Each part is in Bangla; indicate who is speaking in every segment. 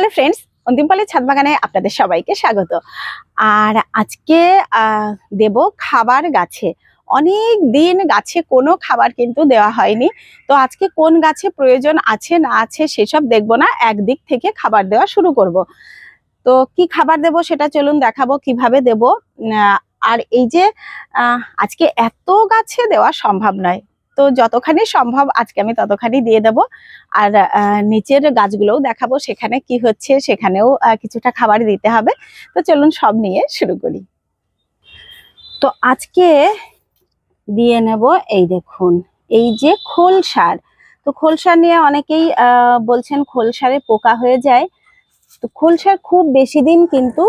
Speaker 1: হ্যালো ফ্রেন্ডস, অন্তিমপালের ছাদ বাগানে আপনাদের সবাইকে স্বাগত। আর আজকে দেব খাবার গাছে। অনেক দিন গাছে কোনো খাবার কিন্তু দেওয়া হয়নি। তো আজকে কোন গাছে প্রয়োজন আছে, না আছে সেসব দেখব না, একদিক থেকে খাবার দেওয়া শুরু করব। তো কি খাবার দেব সেটা চলুন দেখাবো, কীভাবে দেব? আর এই যে আজকে এত গাছে দেওয়া সম্ভব নয়। তো যতখানি সম্ভব আজকে আমি ততখানি দিয়ে দেব। আর নিচের গাছগুলোও দেখাবো সেখানে কি হচ্ছে, সেখানেও কিছুটা খাবার দিতে হবে। তো চলুন সব নিয়ে শুরু করি। তো আজকে দিয়ে নেব এই দেখুন, এই যে খোল সার। তো খোল সার নিয়ে অনেকেই বলছেন খোল সারে পোকা হয়ে যায়। তো খোল সার খুব বেশি দিন কিন্তু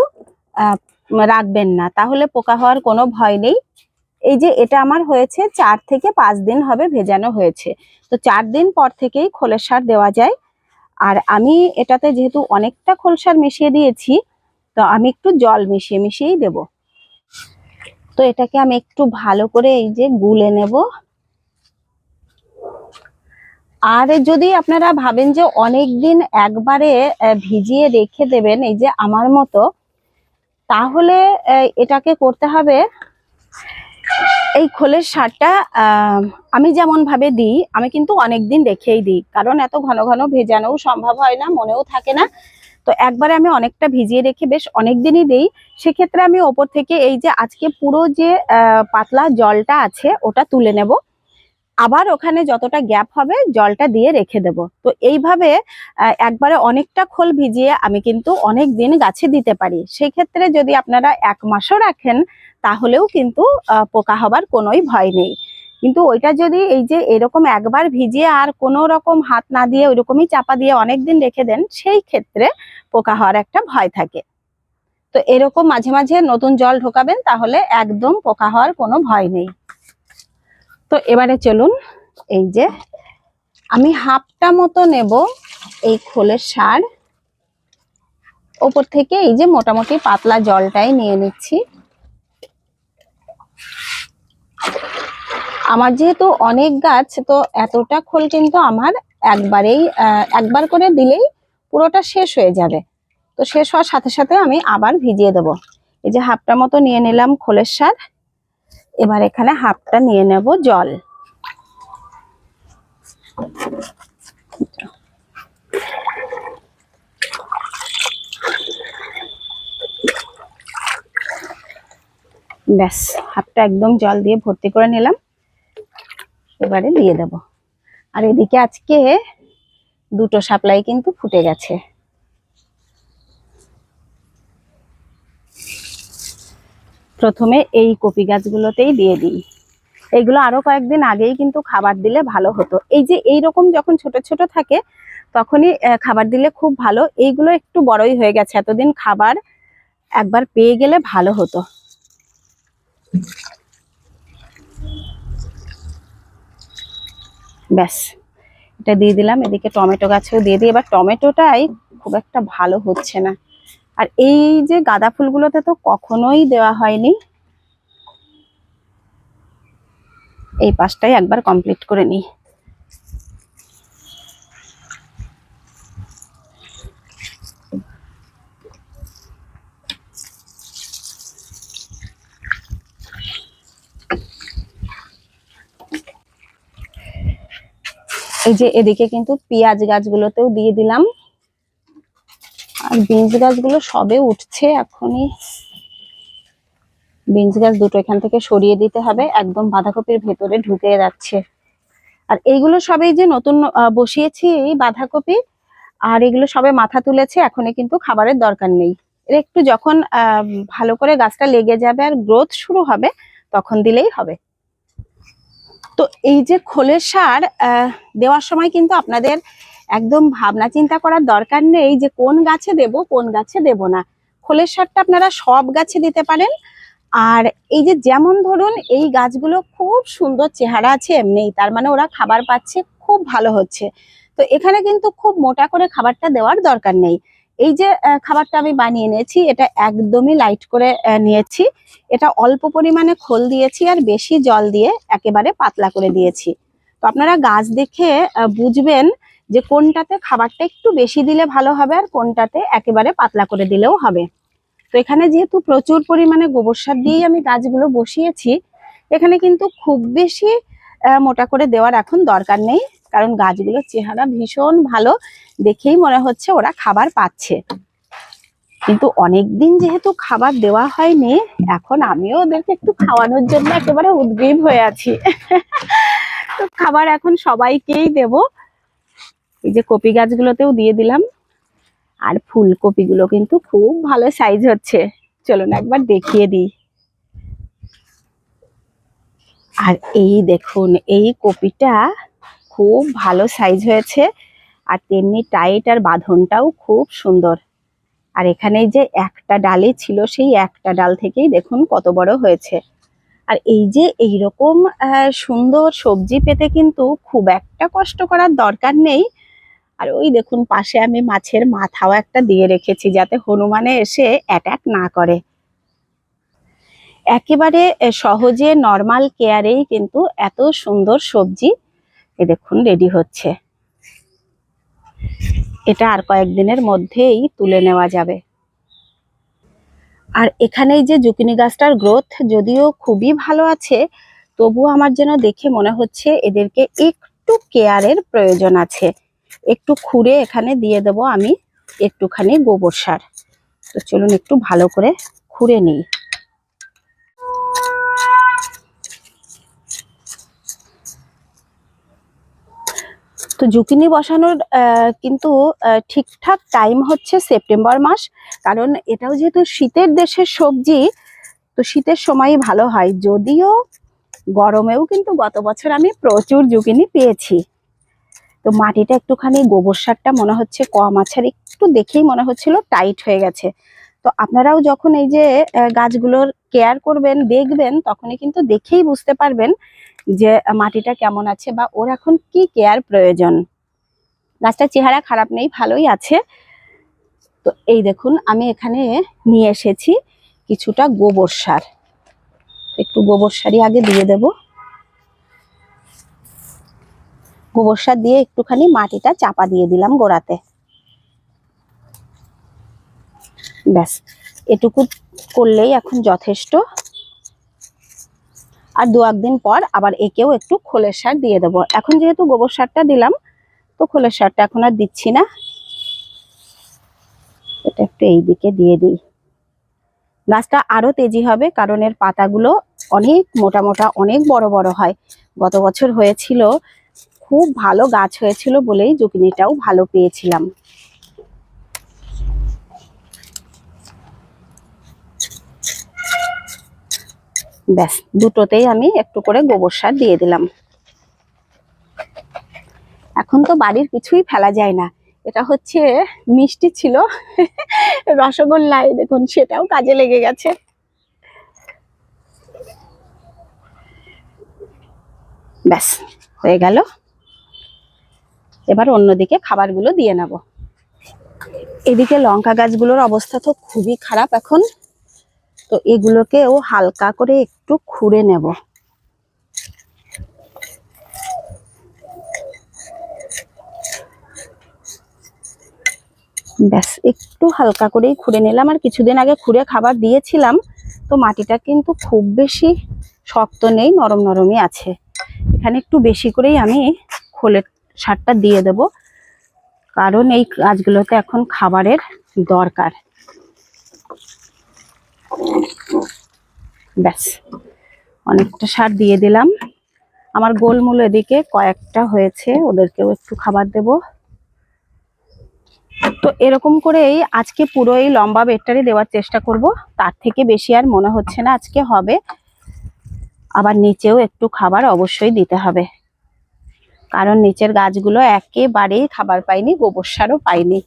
Speaker 1: রাখবেন না। তাহলে পোকা হওয়ার কোনো ভয় নেই। এই যে এটা আমার হয়েছে, চার থেকে পাঁচ দিন হবে ভেজানো হয়েছে। তো চার দিন পর থেকেই খোলের সার দেওয়া যায়। আর আমি এটাতে যেহেতু অনেকটা খোল সার মিশিয়ে দিয়েছি, তো আমি একটু জল মিশিয়ে মিশিয়েই দেব। তো এটাকে আমি একটু ভালো করে এই যে গুলে নেব। আর যদি আপনারা ভাবেন যে অনেক দিন একবারে ভিজিয়ে রেখে দেবেন এই যে আমার মতো, তাহলে এটাকে করতে হবে এই খোলের সারটা আমি যেমন ভাবে দিই, আমি কিন্তু অনেক দিন রেখেই দিই। কারণ এত ঘন ঘন ভেজানোও সম্ভব হয় না, মনেও থাকে না। তো একবারে আমি অনেকটা ভিজিয়ে রেখে বেশ অনেক দিনই দিই। সেক্ষেত্রে আমি ওপর থেকে এই যে আজকে পুরো যে পাতলা জলটা আছে, ওটা তুলে নেব। আবার ওখানে যতটা গ্যাপ হবে, জলটা দিয়ে রেখে দেব। তো এইভাবে একবারে অনেকটা খোল ভিজিয়ে আমি কিন্তু অনেক দিন গাছে দিতে পারি। সেই ক্ষেত্রে যদি আপনারা এক মাসও রাখেন তাহলেও কিন্তু পোকা হবার কোনোই ভয় নেই। কিন্তু ওইটা যদি এই যে এরকম একবার ভিজিয়ে আর কোনো রকম হাত না দিয়ে ওইরকমই চাপা দিয়ে অনেক দিন রেখে দেন, সেই ক্ষেত্রে পোকা হওয়ার একটা ভয় থাকে। তো এরকম মাঝে মাঝে নতুন জল ঢোকাবেন, তাহলে একদম পোকা হওয়ার কোনো ভয় নেই। তো এবারে চলুন, এই যে আমি হাফটা মতো নেব এই খোলের সার। ওপর থেকে এই যে মোটামুটি পাতলা জলটাই নিয়ে নিচ্ছি। আমার যেহেতু অনেক গাছ, তো এতটা খোল কিন্তু আমার একবারেই একবার করে দিলেই পুরোটা শেষ হয়ে যাবে। তো শেষ হওয়ার সাথে সাথে আমি আবার ভিজিয়ে দেব। এই যে হাফটা মতো নিয়ে নিলাম খোলের সার এবার এখানে হাফটা নিয়ে নেব জল। ব্যাস হাফটা একদম জল দিয়ে ভর্তি করে নিলাম। এবারে দিয়ে দেব। আর এদিকে আজকে দুটো সাপ্লাই কিন্তু ফুটে গেছে। প্রথমে এই কপি গাছগুলোতেই দিয়ে দিই। এইগুলো আরও কয়েকদিন আগেই কিন্তু খাবার দিলে ভালো হতো। এই যে এই রকম যখন ছোট ছোট থাকে, তখনই খাবার দিলে খুব ভালো। এইগুলো একটু বড়ই হয়ে গেছে। এতদিন খাবার একবার পেয়ে গেলে ভালো হতো। ব্যাস, এটা দিয়ে দিলাম। এদিকে টমেটো গাছেও দিয়ে দিই। এবার টমেটোটাই খুব একটা ভালো হচ্ছে না। আর এই যে গাঁদা ফুলগুলোতে তো কখনোই দেওয়া হয়নি। এই পাশটাই একবার কমপ্লিট করে নিই। এই যে এদিকে কিন্তু পেঁয়াজ গাছগুলোতেও দিয়ে দিলাম। আর বিনস গাছগুলো সবে উঠছে এখনই। বিনস গাছ দুটো এখান থেকে সরিয়ে দিতে হবে, একদম বাঁধাকপির ভেতরে ঢুকে যাচ্ছে। আর এইগুলো সবে যে নতুন বসিয়েছি এই বাঁধাকপি, আর এগুলো সবে মাথা তুলেছে, এখনই কিন্তু খাবারের দরকার নেই। এর একটু যখন ভালো করে গাছটা লেগে যাবে আর গ্রোথ শুরু হবে, তখন দিলেই হবে। তো এই যে খোলের সার দেওয়ার সময় কিন্তু আপনাদের একদম ভাবনা চিন্তা করার দরকার নেই যে কোন গাছে দেব, কোন গাছে দেব না। খোলের সারটা আপনারা সব গাছে দিতে পারেন। আর এই যে যেমন ধরুন, এই গাছগুলো খুব সুন্দর চেহারা আছে এমনি তার মানে ওরা খাবার পাচ্ছে, খুব ভালো হচ্ছে। তো এখানে কিন্তু খুব মোটা করে খাবারটা দেওয়ার দরকার নেই। এই যে খাবারটা আমি বানিয়ে নিয়েছি, এটা একদমই লাইট করে নিয়েছি। এটা অল্প পরিমাণে খোল দিয়েছি আর বেশি জল দিয়ে একেবারে পাতলা করে দিয়েছি। তো আপনারা গাছ দেখে বুঝবেন যে কোনটাতে খাবারটা একটু বেশি দিলে ভালো হবে আর কোনটাতে একেবারে পাতলা করে দিলেও হবে। তো এখানে যেহেতু প্রচুর পরিমাণে গোবর সার দিয়েই আমি গাছগুলো বসিয়েছি, এখানে কিন্তু খুব বেশি মোটা করে দেওয়ার এখন দরকার নেই। কারণ গাছগুলোর চেহারা ভীষণ ভালো দেখেই মনে হচ্ছে ওরা খাবার পাচ্ছে। কিন্তু অনেকদিন যেহেতু খাবার দেওয়া হয়নি, এখন আমিও ওদেরকে একটু খাওয়ানোর জন্য একেবারে উদ্গ্রীব হয়ে আছি। তো খাবার এখন সবাইকেই দেব। এই যে কপি গাছগুলোতেও দিয়ে দিলাম। আর ফুলকপিগুলো কিন্তু খুব ভালো সাইজ হচ্ছে। চলুন একবার দেখিয়ে দিই। আর এই দেখুন, এই কপিটা খুব ভালো সাইজ হয়েছে। আর তেমনি টাইট আর বাঁধনটাও খুব সুন্দর। আর এখানে যে একটা ডালে ছিল সেই একটা ডাল থেকেই দেখুন কত বড় হয়েছে। আর এই যে এইরকম আহ, সুন্দর সবজি পেতে কিন্তু খুব একটা কষ্ট করার দরকার নেই। আর ওই দেখুন পাশে আমি মাছের মাথাও একটা দিয়ে রেখেছি যাতে হনুমানে এসে অ্যাটাক না করে। একেবারে সহজে নর্মাল কেয়ারেই কিন্তু এত সুন্দর সবজি এ দেখুন রেডি হচ্ছে। এটা আর কয়েকদিনের মধ্যেই তুলে নেওয়া যাবে। আর এখানে এই যে জুকিনি গাছটার গ্রোথ যদিও খুবই ভালো আছে, তবুও আমার যেন দেখে মনে হচ্ছে এদেরকে একটু কেয়ারের প্রয়োজন আছে। একটু খুঁড়ে এখানে দিয়ে দেব আমি একটুখানি গোবর সার। তো চলুন একটু ভালো করে খুঁড়ে নিই। তো জুকিনি বসানোর কিন্তু ঠিকঠাক টাইম হচ্ছে সেপ্টেম্বর মাস। কারণ এটাও যেহেতু শীতের দেশের সবজি, তো শীতের সময়ই ভালো হয়। যদিও গরমেও কিন্তু গত বছর আমি প্রচুর জুকিনি পেয়েছি। তো মাটিটা একটুখানি গোবর সারটা মনে হচ্ছে কম আছে, আর একটু দেখেই মনে হচ্ছিল টাইট হয়ে গেছে। তো আপনারাও যখন এই যে গাছগুলোর কেয়ার করবেন, দেখবেন, তখনই কিন্তু দেখেই বুঝতে পারবেন যে মাটিটা কেমন আছে বা ওর এখন কি কেয়ার প্রয়োজন। গাছটার চেহারা খারাপ নেই, ভালোই আছে। তো এই দেখুন, আমি এখানে নিয়ে এসেছি কিছুটা গোবর সার। একটু গোবর সারই আগে দিয়ে দেব। গোবর সার দিয়ে একটুখানি মাটিটা চাপা দিয়ে দিলাম গোড়াতে। ব্যাস, এটুকু করলেই এখন যথেষ্ট। আর দু একদিন পর আবার একেও একটু খোলের সার দিয়ে দেবো। এখন যেহেতু গোবর সারটা দিলাম, তো খোলের সারটা এখন আর দিচ্ছি না। এটা একটু এই দিকে দিয়ে দিই। গাছটা আরও তেজি হবে কারণ এর পাতাগুলো অনেক মোটা মোটা, অনেক বড় বড় হয়। গত বছর হয়েছিল, খুব ভালো গাছ হয়েছিল বলেই জুকিনিটাও ভালো পেয়েছিলাম। ব্যাস, দুটোতেই আমি একটু করে গোবর সার দিয়ে দিলাম। এখন তো বাড়ির কিছুই ফেলা যায় না। এটা হচ্ছে মিষ্টি ছিল, রসগোল্লাই, দেখুন, সেটাও কাজে লেগে গেছে। ব্যাস, হয়ে গেল। এবার অন্যদিকে খাবারগুলো দিয়ে নেব। এদিকে লঙ্কা গাছগুলোর অবস্থা তো খুবই খারাপ এখন। তো এগুলোকেও হালকা করে একটু খুঁড়ে নেব। ব্যাস, একটু হালকা করেই খুঁড়ে নিলাম। আর কিছুদিন আগে খুঁড়ে খাবার দিয়েছিলাম, তো মাটিটা কিন্তু খুব বেশি শক্ত নেই, নরম নরমই আছে। এখানে একটু বেশি করেই আমি খোলের সারটা দিয়ে দেব, কারণ এই গাছগুলোতে এখন খাবারের দরকার। ব্যাস, অনেকটা সার দিয়ে দিলাম। আমার গোলমূল এদিকে কয়েকটা হয়েছে, ওদেরকেও একটু খাবার দেব। তো এরকম করেই আজকে পুরো এই লম্বা বেডটারই দেওয়ার চেষ্টা করব। তার থেকে বেশি আর মনে হচ্ছে না আজকে হবে। আবার নিচেও একটু খাবার অবশ্যই দিতে হবে। কারণ নিচের গাছগুলো একেবারেই খাবার পায়নি গোবর সারও পায়নি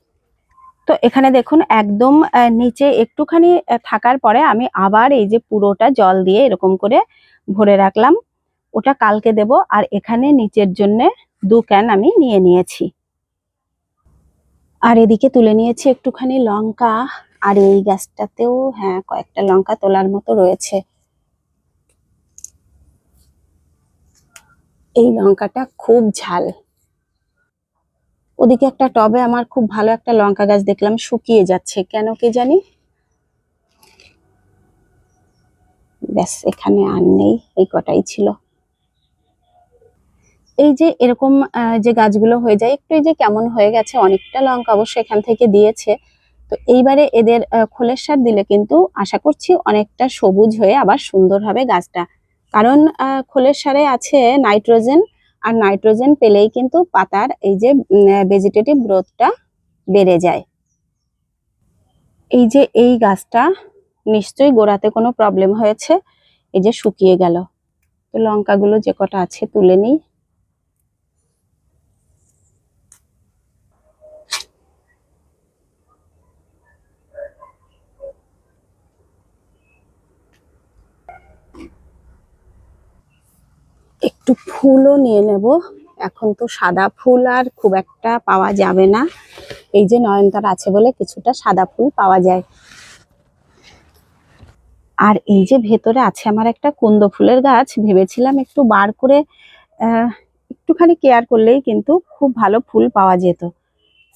Speaker 1: তো এখানে দেখুন, একদম নিচে একটুখানি থাকার পরে আমি আবার এই যে পুরোটা জল দিয়ে এরকম করে ভরে রাখলাম। ওটা কালকে দেব আর এখানে নিচের জন্য দু ক্যান আমি নিয়ে নিয়েছি। আর এদিকে তুলে নিয়েছি একটুখানি লঙ্কা আর এই গাছটাতেও হ্যাঁ কয়েকটা লঙ্কা তোলার মতো রয়েছে। এই লঙ্কাটা খুব ঝাল। ওদিকে একটা টবে আমার খুব ভালো একটা লঙ্কা গাছ দেখলাম, শুকিয়ে যাচ্ছে। কেন কে জানি? ব্যাস, এখানে আর নেই, এই কটাই ছিল। এই যে এরকম যে গাছগুলো হয়ে যায়, একটু এই যে কেমন হয়ে গেছে, অনেকটা লঙ্কা অবশ্য এখান থেকে দিয়েছে। তো এইবারে এদের খোলের সার দিলে কিন্তু আশা করছি অনেকটা সবুজ হয়ে আবার সুন্দর হবে গাছটা। কারণ খোলের সারে আছে নাইট্রোজেন আর নাইট্রোজেন পেলেই কিন্তু পাতার এই যে ভেজিটেটিভ গ্রোথটা বেড়ে যায়। এই যে এই গাছটা নিশ্চয়ই গোড়াতে কোনো প্রবলেম হয়েছে? এই যে শুকিয়ে গেল। তো লঙ্কাগুলো যে কটা আছে তুলে নিই। একটু ফুলও নিয়ে নেব। এখন তো সাদা ফুল আর খুব একটা পাওয়া যাবে না। এই যে নয়নতারা আছে বলে কিছুটা সাদা ফুল পাওয়া যায়। আর এই যে ভেতরে আছে আমার একটা কুন্দ ফুলের গাছ, ভেবেছিলাম একটু বার করে একটুখানি কেয়ার করলেই কিন্তু খুব ভালো ফুল পাওয়া যেত।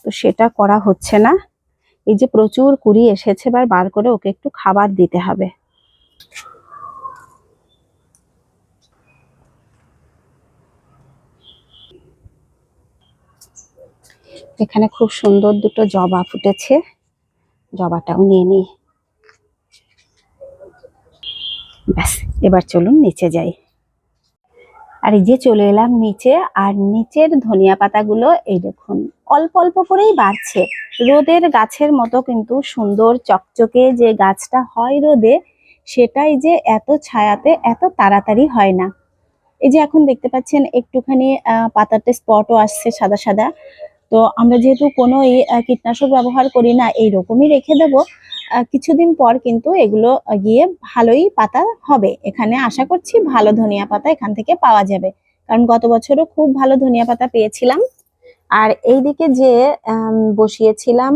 Speaker 1: তো সেটা করা হচ্ছে না। এই যে প্রচুর কুড়ি এসেছে, এবার বার করে ওকে একটু খাবার দিতে হবে। এখানে খুব সুন্দর দুটো জবা ফুটেছে। জবাটাও নিয়ে নিই। ব্যাস, এবার চলুন নিচে যাই। আর এই যে চলে এলাম নিচে, আর নিচের ধনিয়া পাতাগুলো এই দেখুন, অল্প অল্প করেই বাড়ছে। রোদের গাছের মতো কিন্তু সুন্দর চকচকে যে গাছটা হয় রোদে, সেটাই যে এত ছায়াতে এত তাড়াতাড়ি হয় না। এই যে এখন দেখতে পাচ্ছেন, একটুখানি পাতাতে স্পটও আসছে সাদা সাদা। তো আমরা যেহেতু কোনো এই, কীটনাশক ব্যবহার করি না এই রকমই রেখে দেব। কিছুদিন পর কিন্তু এগুলো গিয়ে ভালোই পাতা হবে। এখানে আশা করছি ভালো ধনিয়া পাতা এখান থেকে পাওয়া যাবে। কারণ গত বছরও খুব ভালো ধনিয়া পাতা পেয়েছিলাম। আর এইদিকে যে আম, বসিয়েছিলাম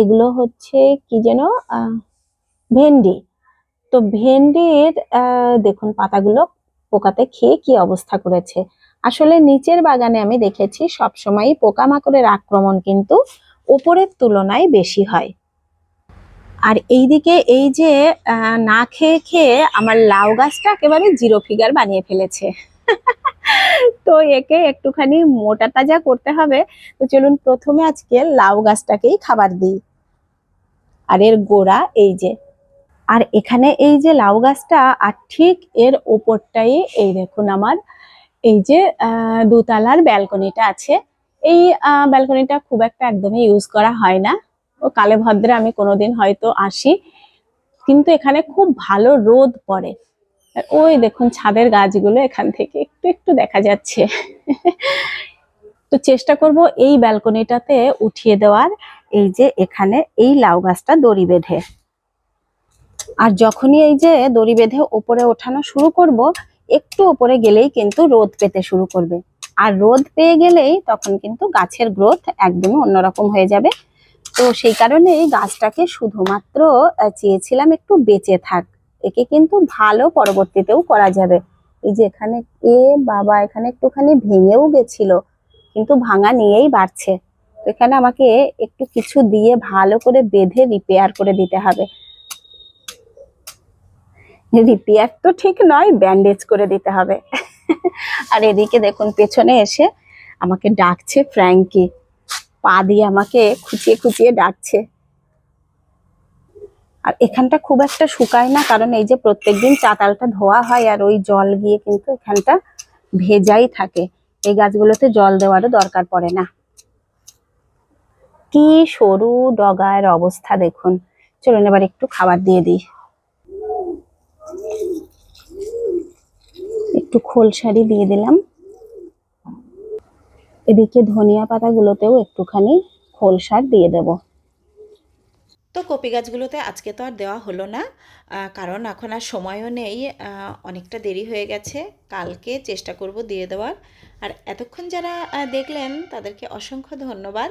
Speaker 1: এগুলো হচ্ছে কি যেন ভেন্ডি। তো ভেন্ডির দেখুন পাতাগুলো পোকাতে খেয়ে কি অবস্থা করেছে। আসলে নিচের বাগানে আমি দেখেছি সবসময়ই পোকামাকড়ের আক্রমণ কিন্তু উপরের তুলনায় বেশি হয়। আর এইদিকে এই যে না খেয়ে খেয়ে আমার লাউ গাছটা একেবারে জিরো ফিগার বানিয়ে ফেলেছে। তো একে একটুখানি মোটা তাজা করতে হবে। তো চলুন প্রথমে আজকে লাউ গাছটাকেই খাবার দিই। আর এর গোড়া এই যে। আর এখানে এই যে লাউ গাছটা, আর ঠিক এর ওপরটাই এই দেখুন আমার এই যে দোতলার ব্যালকনিটা আছে। এই ব্যালকনিটা খুব একটা একদমই ইউজ করা হয় না। ও কালে ভদ্রে আমি কোনোদিন হয়তো আসি। কিন্তু এখানে খুব ভালো রোদ পড়ে। ওই দেখুন ছাদের গাছগুলো এখান থেকে একটু একটু দেখা যাচ্ছে। তো চেষ্টা করব এই ব্যালকনিটাতে উঠিয়ে দেওয়ার। এই যে এখানে এই লাউ গাছটা দড়ি বেঁধে। আর যখনই এই যে দড়ি বেঁধে ওপরে ওঠানো শুরু করব একটু ওপরে গেলেই কিন্তু রোদ পেতে শুরু করবে। আর রোদ পেয়ে গেলেই তখন কিন্তু গাছের গ্রোথ একদমই অন্যরকম হয়ে যাবে। তো সেই কারণে গাছটাকে শুধুমাত্র চেয়েছিলাম একটু বেঁচে থাক। একে কিন্তু ভালো পরবর্তীতেও করা যাবে। এই যে এখানে এ বাবা এখানে একটুখানি ভেঙেও গেছিল, কিন্তু ভাঙা নিয়েই বাড়ছে। এখানে আমাকে একটু কিছু দিয়ে ভালো করে বেঁধে রিপেয়ার করে দিতে হবে। রিপেয়ার তো ঠিক নয় ব্যান্ডেজ করে দিতে হবে। আর এদিকে দেখুন, পেছনে এসে আমাকে ডাকছে ফ্র্যাঙ্কি পা দিয়ে আমাকে খুঁচিয়ে খুঁচিয়ে ডাকছে। আর এখানটা খুব একটা শুকায় না, কারণ এই যে প্রত্যেকদিন চাতালটা ধোয়া হয় আর ওই জল গিয়ে কিন্তু এখানটা ভেজাই থাকে। এই গাছগুলোতে জল দেওয়ারও দরকার পড়ে না। কি সরু ডগার অবস্থা দেখুন। চলুন এবার একটু খাবার দিয়ে দিই। একটু খোল শাড়ি দিয়ে দিলাম। এদিকে ধনিয়া পাতাগুলোতেও একটুখানি খোল সার দিয়ে দেব।
Speaker 2: তো কপি গাছগুলোতে আজকে তো আর দেওয়া হলো না কারণ এখন আর সময়ও নেই অনেকটা দেরি হয়ে গেছে। কালকে চেষ্টা করব দিয়ে দেওয়ার। আর এতক্ষণ যারা দেখলেন তাদেরকে অসংখ্য ধন্যবাদ।